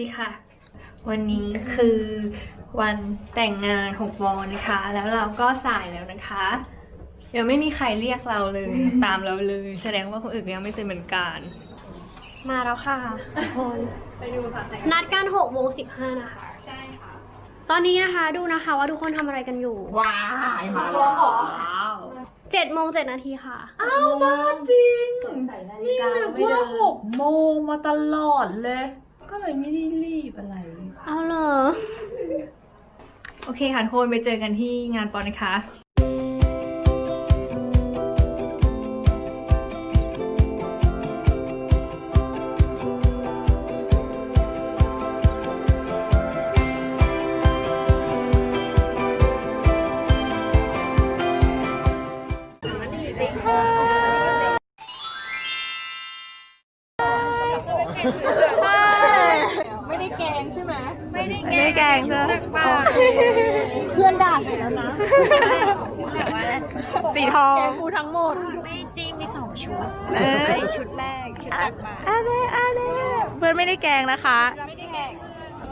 ดีค่ะ วันนี้คือวันแต่งงานหกโมงนะคะ แล้วเราก็สายแล้วนะคะยังไม่มีใครเรียกเราเลย ตามเราเลย แสดงว่าคนอื่นก็ยังไม่เซ็นเหมือนกัน มาแล้วค่ะทุกคนไปดูค่ะนัดกัน6โมง15นะคะ ใช่ค่ะ ตอนนี้นะคะดูนะคะว่าทุกคนทำอะไรกันอยู่ว้ายมาแล้ว7โมง7นาทีค่ะ อ้าวมาจริง นี่นึกว่าหกโมงมาตลอดเลย ก็เลยไม่ได้รีบอะไร เอาเหรอ โอเคค่ะทุกคนไปเจอกันที่งานปอนนะคะ ไม่ได้แกงใช่ไหมไม่ได้แกงใช่ไหมเพื่อนด่าไปแล้วนะสีทองแกงกูทั้งหมด ไม่จริงมีสองชุดเออชุดแรกชุดตักบาตรอะไรอะไรเพื่อนไม่ได้แกล้งนะคะไม่ได้แกง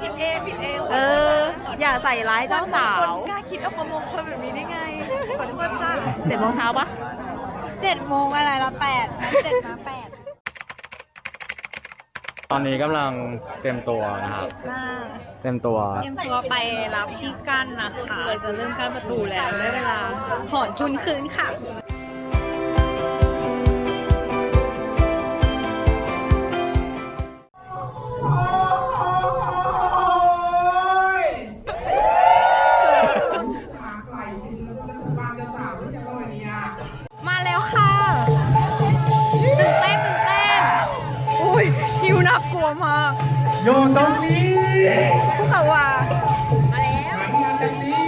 ผิดเองผิดเองเออ อย่าใส่ร้ายเจ้าสาวกล้าคิดเอาประมงคลแบบนี้ได้ไงขอโทษจ้าเจ็ดโมงเช้าปะเจ็ดโมงอะไรละแปดนัดเจ็ดมาแปด ตอนนี้กำลังเตรียมตัวนะครับเตรียมตัว เตรียมตัวไปรับที่กั้นนะคะเราจะเริ่มกั้นประตูแล้วได้เวลาถอนทุนคืนค่ะ ลัวมากอยู่ตรงนี้ผู้สาวาหันมาตรงนี้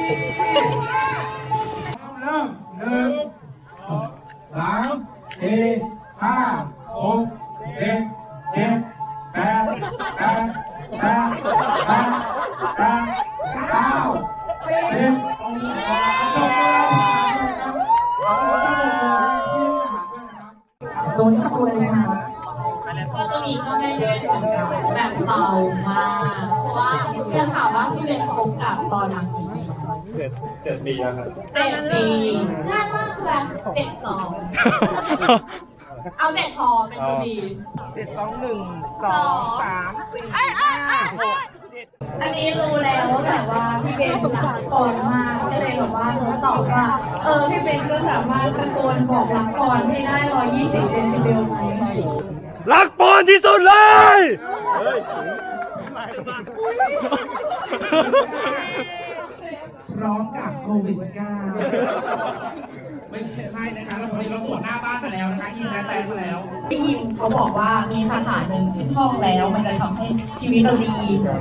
แบบเบามากเพราะว่าเรื่องข่าวว่าพี่เบนคบกับตอนนังกี่ปีเจ็ดเจ็ดปีแล้วครับเจ็ดปีง่ามากคือเจ็ดสองเอาเจ็ดพอเป็นคนดีเจ็ดสองหนึ่งสองสามสี่ห้าหกอันนี้รู้แล้วว่าแบบว่าพี่เบนรักปอนมากก็เลยแบบว่าทดสอบว่า เออพี่เบนก็สามารถตะโกนบอกรักปอนให้ได้ร้อยยี่สิบเดซิเบลไหม รักปอนที่สุดเลย พร้อมกับโควิด -19 ไม่ใช่นะคะแล้ววันนี้เราตรวจหน้าบ้านมาแล้วนะคะยิงและแตกแล้ว ได้ยินเขาบอกว่ามีคาถาหนึ่งขึ้นท่องแล้ว มันจะทำให้ชีวิตเราดี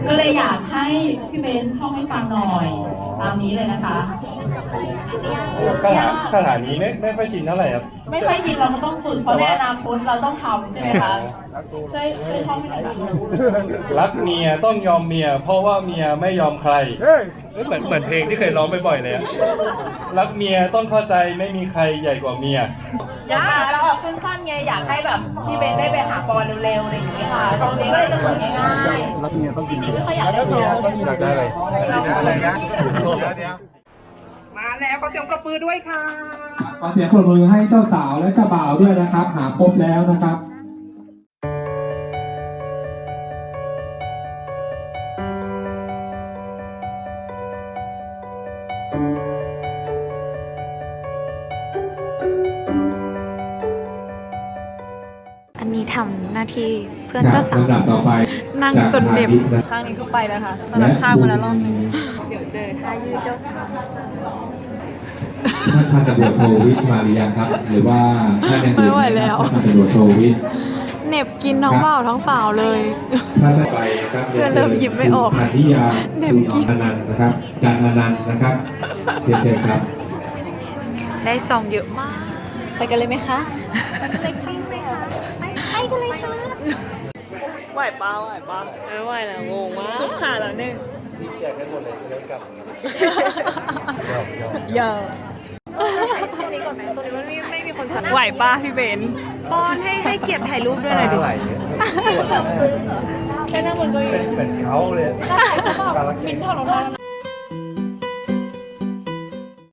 ก็เลยอยากให้พี่เบนท่องให้ฟังหน่อย ตามนี้เลยนะคะ คาถาคาถานี้ไม่ไม่ค่อยชินเท่าไหร่ครับ ไม่ค่อยชินเราก็ต้องฝึกเพราะในอนาคตเราต้องทำใช่ไหมคะช่วยช่วยท่องให้หน่อยค่ะ รักเมียต้องยอมเมีย เพราะว่าเมียไม่ยอมใครเฮ้ย เหมือนเหมือนเพลงที่เคยร้องบ่อยๆเลยอะรักเมียต้องเข้าใจไม่มีใครใหญ่กว่าเมีย อยากเราออกสั้นๆไงอยากให้แบบพี่เบนได้ไปหาปอนเร็วๆอะไรอย่างนี้ค่ะตรงนี้ก็เลยจะเหมือนง่ายรักเมียต้องกินๆไม่ค่อยอยากได้โชว์อยากได้อะไรอะไรนะมาแล้วขอเสียงปรบมือด้วยค่ะ ขอเสียงปรบมือให้เจ้าสาวและเจ้าบ่าวด้วยนะครับ หาครบแล้วนะครับ อันนี้ทำหน้าที่เพื่อนเจ้าสาวลำดับต่อไปนั่งจนเด็บจากครั้งนี้ก็ไปแล้วค่ะสและลับข้างมาแล้วรอบนึงเดี๋ยวเจอท่ายืดเจ้าสาวท่านพันตำรวจโทวิทย์มาหรือยังครับ หรือว่าท่านยังอยู่ไม่ไหวแล้วท่านพันตำรวจโทวิทย์เห น็บกินทั้งบ่าวทั้งสาวเลย ท่านต่อไปครับเพื่อนเริ่มหยิบไม่ออกพันธิยาเหน็บกินอนันต์นะครับจันทร์อนันต์นะครับเชิญเชิญครับ ได้ซองเยอะมาก ไปกันเลยไหมคะไปกันเลยค่ะไปกันเลยค่ะไหวเปล่าไหวเปล่าไม่ไหวแล้วงงมากทุบขาแล้วหนึ่งแจกให้หมดเลยจะได้กลับอย่าตรงนี้ก่อนไหมตรงนี้มันไม่ไม่มีคนสั่งไหวป้าพี่เบน ปอนให้ให้เกียรติถ่ายรูปด้วยหน่อยดิ ไหลไปนั่งบนเก้าอี้เป็นเหมือนเขาเลยการละเกด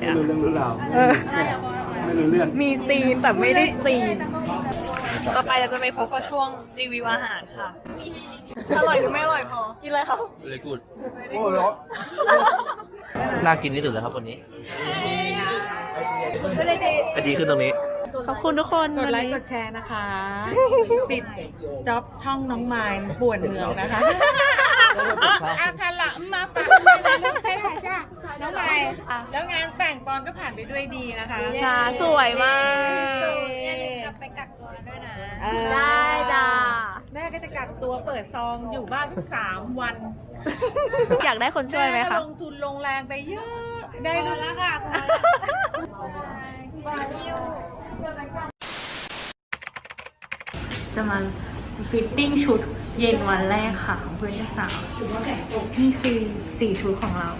เออไม่รู้เรื่องรู้ราวไม่รู้เรื่อง มีซีนแต่ไม่ได้ซีน ต่อไปเราจะไปพบกับช่วงรีวิวอาหารค่ะ อร่อยหรือไม่อร่อยพอ กินอะไรคะเลยกูดน่ากินที่สุดแล้วครับวันนี้ก็ดีขึ้นตรงนี้ ขอบคุณทุกคนกดไลค์กดแชร์นะคะ ปิดจ็อบช่องน้องไมล์ป่วนเมืองนะคะอ๋ออาคาระมาฝากด้วยนะลูกใช่ค่ะใช่น้องไมล์แล้วงานแต่งปอนก็ผ่านไปด้วยดีนะคะค่ะสวยมากกลับไปกักตัวด้วยนะ เออได้จ้า แม่ก็จะกักตัวเปิดซองอยู่บ้านทั้งสามวันอยากได้คนช่วยไหมแก็คะลงทุนลงแรงไปเยอะ ได้ลูกแล้วค่ะพอแล้ว จะมาฟิตติ้งชุดเย็นวันแรกค่ะของเพื่อนเจ้าสาวนี่คือสี่ชุดของเรา